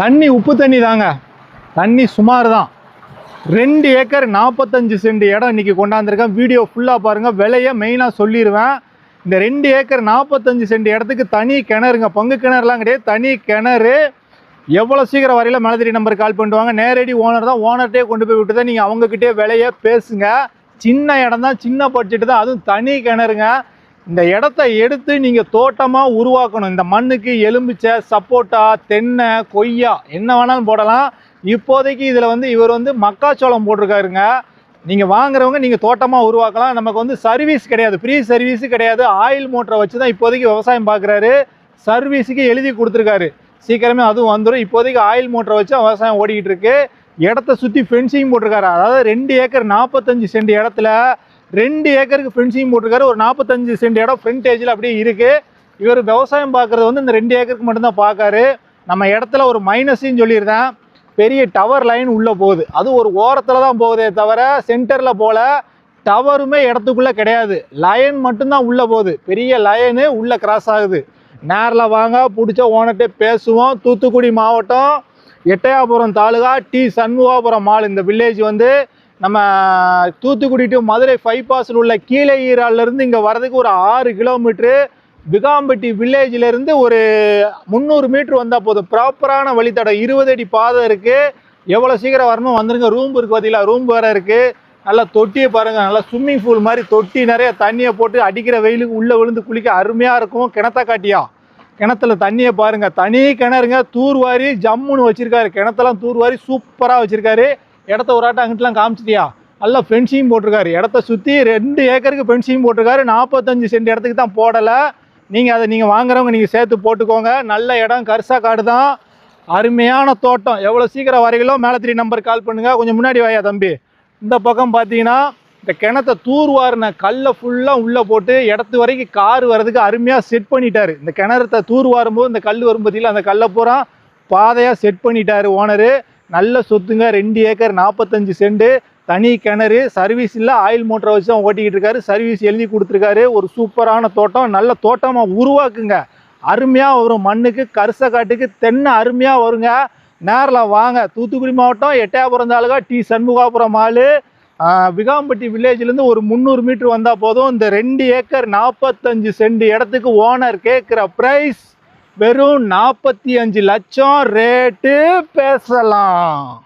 தண்ணி உப்பு தண்ணி தாங்க. தண்ணி சுமார் தான் ரெண்டு ஏக்கர் நாற்பத்தஞ்சு சென்ட் இடம் இன்றைக்கி கொண்டாந்துருக்கேன். வீடியோ ஃபுல்லாக பாருங்கள் விலையை மெயினாக சொல்லிடுவேன் இந்த ரெண்டு ஏக்கர் நாற்பத்தஞ்சு சென்ட் இடத்துக்கு தனி கிணறுங்க. பங்கு கிணறுலாம் கிடையாது. தனி கிணறு. எவ்வளோ சீக்கிரம் வரையில் மேலதிரி நம்பர் கால் பண்ணிடுவாங்க. நேரடி ஓனர் தான் ஓனர்கிட்டே கொண்டு போய் விட்டு தான் நீங்கள் அவங்கக்கிட்டே விலையை பேசுங்க. சின்ன இடம் தான் சின்ன பட்ஜெட்டு தான். அதுவும் தனி கிணறுங்க. இந்த இடத்த எடுத்து நீங்கள் தோட்டமாக உருவாக்கணும். இந்த மண்ணுக்கு எலும்பிச்சை சப்போட்டா தென்னை கொய்யா என்ன வேணாலும் போடலாம். இப்போதைக்கு இதில் வந்து இவர் வந்து மக்காச்சோளம் போட்டிருக்காருங்க. நீங்கள் வாங்குறவங்க நீங்கள் தோட்டமாக உருவாக்கலாம். நமக்கு வந்து சர்வீஸ் கிடையாது. ஃப்ரீ சர்வீஸு கிடையாது. ஆயில் மோட்டரை வச்சு தான் இப்போதைக்கு விவசாயம் பார்க்குறாரு சர்வீஸுக்கு எழுதி கொடுத்துருக்காரு. சீக்கிரமே அதுவும் வந்துடும் இப்போதைக்கு ஆயில் மோட்டரை வச்சு விவசாயம் ஓடிக்கிட்டு இருக்கு. இடத்த சுற்றி ஃபென்சிங் போட்டிருக்காரு. அதாவது ரெண்டு ஏக்கர் நாற்பத்தஞ்சு சென்ட் இடத்துல ரெண்டு ஏக்கருக்கு ஃபென்சிங் போட்டிருக்காரு. ஒரு நாற்பத்தஞ்சு சென்ட் இடம் ஃப்ரண்டேஜில் அப்படியே இருக்குது இவர் விவசாயம் பார்க்குறது வந்து இந்த ரெண்டு ஏக்கருக்கு மட்டும்தான் பார்க்காரு. நம்ம இடத்துல ஒரு மைனஸையும் சொல்லியிருந்தேன். பெரிய டவர் லைன் உள்ளே போகுது. அது ஒரு ஓரத்தில் தான் போகுதே தவிர சென்டரில் போல டவருமே இடத்துக்குள்ளே கிடையாது. லயன் மட்டும்தான் உள்ளே போகுது. பெரிய லயனு உள்ளே கிராஸ் ஆகுது. நேரில் வாங்க பிடிச்ச ஓனர்கிட்ட பேசுவோம். தூத்துக்குடி மாவட்டம் எட்டயாபுரம் தாலுகா டி சண்முகாபுரம் மால். இந்த வில்லேஜ் வந்து நம்ம தூத்துக்குடி டு மதுரை பைபாஸில் உள்ள கீழே ஈராலேருந்து இங்கே வர்றதுக்கு ஒரு ஆறு கிலோமீட்ரு பிகாம்பட்டி வில்லேஜிலேருந்து ஒரு முந்நூறு மீட்ரு வந்தால் போதும். ப்ராப்பரான வழித்தடம். இருபது அடி பாதை இருக்குது எவ்வளோ சீக்கிரம் வரணும் வந்துருங்க. ரூம் இருக்குது பார்த்தீங்களா ரூம் வேறு இருக்குது நல்லா தொட்டியை பாருங்கள் நல்லா ஸ்விம்மிங் பூல் மாதிரி தொட்டி நிறைய தண்ணியை போட்டு அடிக்கிற வெயிலுக்கு உள்ளே விழுந்து குளிக்க அருமையாக இருக்கும். கிணத்த காட்டியா? கிணத்துல தண்ணியை பாருங்கள் தனி கிணறுங்க. தூர்வாரி ஜம்முன்னு வச்சுருக்காரு. கிணத்தெல்லாம் தூர்வாரி சூப்பராக வச்சுருக்காரு. இடத்த ஒரு ஆட்டம் அங்கிட்டலாம் காமிச்சிட்டியா? நல்லா ஃபென்சிங் போட்டிருக்காரு. இடத்த சுற்றி ரெண்டு ஏக்கருக்கு ஃபென்சிங் போட்டிருக்காரு. நாற்பத்தஞ்சு சென்ட் இடத்துக்கு தான் போடலை. நீங்கள் அதை நீங்கள் வாங்குறவங்க நீங்கள் சேர்த்து போட்டுக்கோங்க. நல்ல இடம் கரிசா காடு தான். அருமையான தோட்டம். எவ்வளோ சீக்கிரம் வரைகளோ மேலே த்ரீ நம்பர் கால் பண்ணுங்கள் கொஞ்சம் முன்னாடி வாயா தம்பி. இந்த பக்கம் பார்த்தீங்கன்னா இந்த கிணத்த தூர்வாரின கல்லை ஃபுல்லாக உள்ளே போட்டு இடத்து வரைக்கும் கார் வர்றதுக்கு அருமையாக செட் பண்ணிட்டாரு. இந்த கிணறத்தை தூர்வாரும் போது இந்த கல் வரும் பார்த்தீங்களா அந்த கல்லை பூரா பாதையாக செட் பண்ணிட்டாரு ஓனரு நல்ல சொத்துங்க. ரெண்டு ஏக்கர் நாற்பத்தஞ்சு சென்ட். தனி கிணறு சர்வீஸ் இல்லை ஆயில் மோட்டரை வச்சு தான் ஓட்டிக்கிட்டு இருக்காரு. சர்வீஸ் எழுதி கொடுத்துருக்காரு. ஒரு சூப்பரான தோட்டம். நல்ல தோட்டமாக உருவாக்குங்க. அருமையாக வரும். மண்ணுக்கு கரிச காட்டுக்கு தென்னை அருமையாக வருங்க. நேரில் வாங்க. தூத்துக்குடி மாவட்டம் எட்டயபுரம் தாலுகா டி சண்முகாபுரம் மாலு விகாம்பட்டி வில்லேஜ்லேருந்து ஒரு முந்நூறு மீட்ரு வந்தால் போதும். இந்த ரெண்டு ஏக்கர் நாற்பத்தஞ்சு சென்ட் இடத்துக்கு ஓனர் கேட்குற ப்ரைஸ் வெறும் நாற்பத்தி அஞ்சு லட்சம் ரேட்டு பேசலாம்.